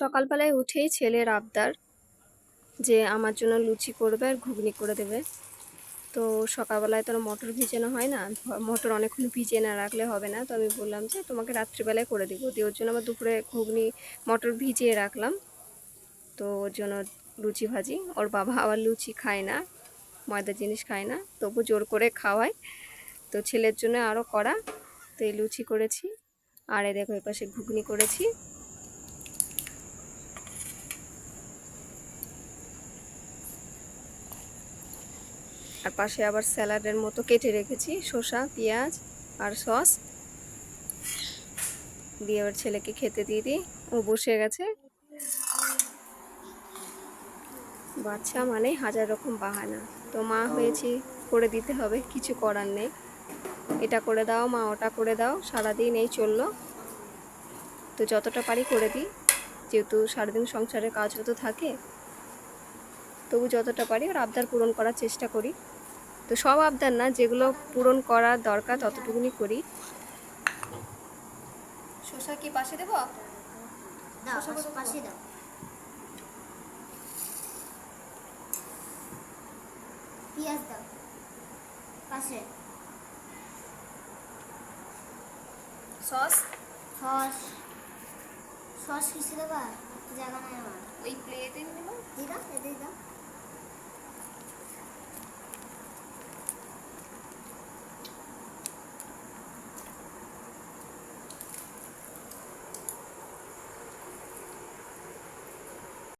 সকালবেলায় উঠেই ছেলের আবদার যে আমার জন্য লুচি করবে আর ঘুগনি করে দেবে। তো সকালবেলায় তো মটর ভিজানো হয় না। মটর অনেকক্ষণ ভিজিয়ে না রাখলে হবে না। তো আমি বললাম যে তোমাকে রাত্রিবেলায় করে দেবো। দিয়ে ওর জন্য আমার দুপুরে ঘুগনি, মটর ভিজিয়ে রাখলাম। তো ওর জন্য লুচি ভাজি। ওর বাবা আবার লুচি খায় না, ময়দা জিনিস খায় না। তবু জোর করে খাওয়ায়। তো ছেলের জন্য আরও করা তো এই লুচি করেছি। আর এই দেখো এই পাশে ঘুগনি করেছি। আর পাশে আবার স্যালাডের মতো কেটে রেখেছি শসা পেঁয়াজ আর সস। দিয়ে ওর ছেলেকে খেতে দিয়ে দিই। ও বসে গেছে। বাচ্চা মানে হাজার রকম বাহানা। তো মা হয়েছি করে দিতে হবে কিছু করার নেই। এটা করে দাও মা ওটা করে দাও সারাদিন এই চলল। তো যতটা পারি করে দিই। যেহেতু সারাদিন সংসারের কাজও তো থাকে তবু যতটা পারি ওর আবদার পূরণ করার চেষ্টা করি। তো সব আবদার না যেগুলো পূরণ করার দরকার ততটুকুনি করি। শসা কি পাশে দেবো? পাশে- দাও। পেঁয়াজ দাও। পাশে। সস? সস। সস কিসে দেবা? জায়গা নাই আমার। ওই প্লেটে নেব। দাও এদের দাও।